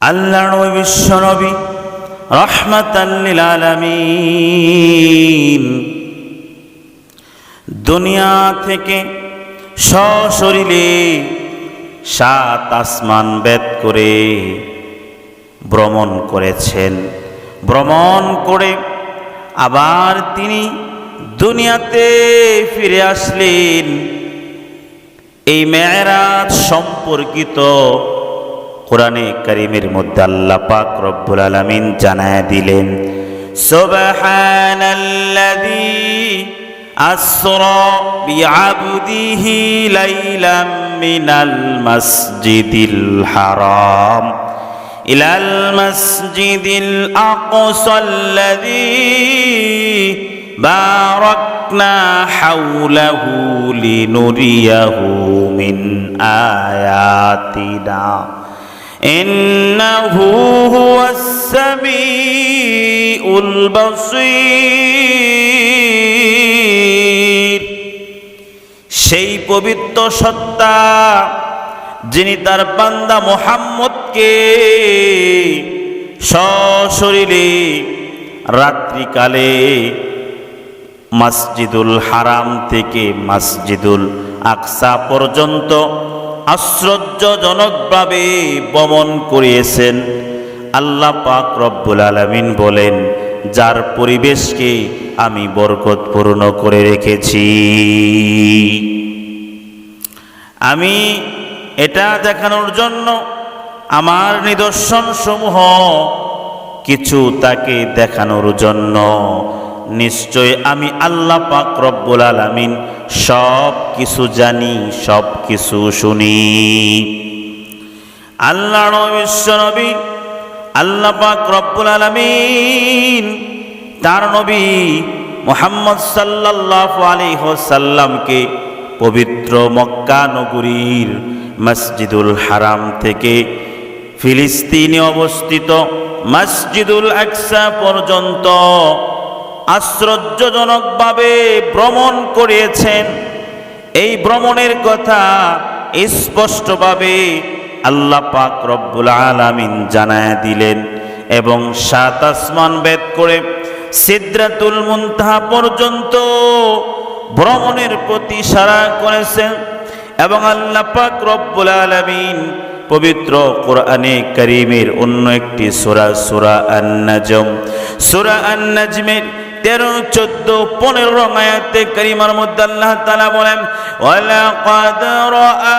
আল্লাহ নবী বিশ্ব নবী রহমাতাল্লিল আলামিন। দুনিয়া থেকে সশরীরে সাত আসমান বেদ করে ভ্রমণ করেছেন। ভ্রমণ করে আবার তিনি দুনিয়াতে ফিরে আসলেন। এই মেয়েরাজ সম্পর্কিত কোরআনে করিমের মধ্যে আল্লাহ পাক রব্বুল আলামিন জানায় দিলেন সুবহানাল্লাযী আসরা বিআবদিহি লাইলাম মিনাল মাসজিদিল হারাম ইলাল মাসজিদিল আকসাল্লাযী باركنا حوله لنريه من آياتنا ইন্নাহু হুয়াস সামিউল বাসীর সেই পবিত্র সত্তা যিনি তার বান্দা মোহাম্মদকে সশরীরে রাত্রিকালে মসজিদুল হারাম থেকে মসজিদুল আকসা পর্যন্ত আশ্চর্যজনকভাবে বমন করিয়েছেন। আল্লাহ পাক রব্বুল আলমিন বলেন, যার পরিবেশকে আমি বরকতপূর্ণ করে রেখেছি। আমি এটা দেখানোর জন্য আমার নিদর্শন সমূহ কিছু তাকে দেখানোর জন্য নিশ্চয় আমি আল্লাহ পাক রব্বুল আলামিন সব কিছু জানি, সব কিছু শুনি। আল্লাহ বিশ্ব নবী, আল্লাহ পাক রব্বুল আলামিন তার নবী মোহাম্মদ সাল্লাল্লাহু আলাইহি সাল্লামকে পবিত্র মক্কা নগরীর মসজিদুল হারাম থেকে ফিলিস্তিনে অবস্থিত মসজিদুল আকসা পর্যন্ত আশ্চর্যজনকভাবে ভ্রমণ করিয়েছেন। এই ভ্রমণের কথা স্পষ্টভাবে আল্লাহ পাক রব্বুল আলামিন জানায় দিলেন এবং সাত আসমান বেদ করে সিদ্রাতুল মুনতাহা পর্যন্ত ভ্রমণের প্রতি সারা করেছেন এবং আল্লাহ পাক রব্বুল আলামিন পবিত্র কোরআনে করিমের অন্য একটি সুরা সুরা আন্নাজম। সুরা আন্নাজমের তেরো চোদ্দ পনেরো আয়াতে করিমার মধ্যে আল্লাহ তালা বলেন রাআ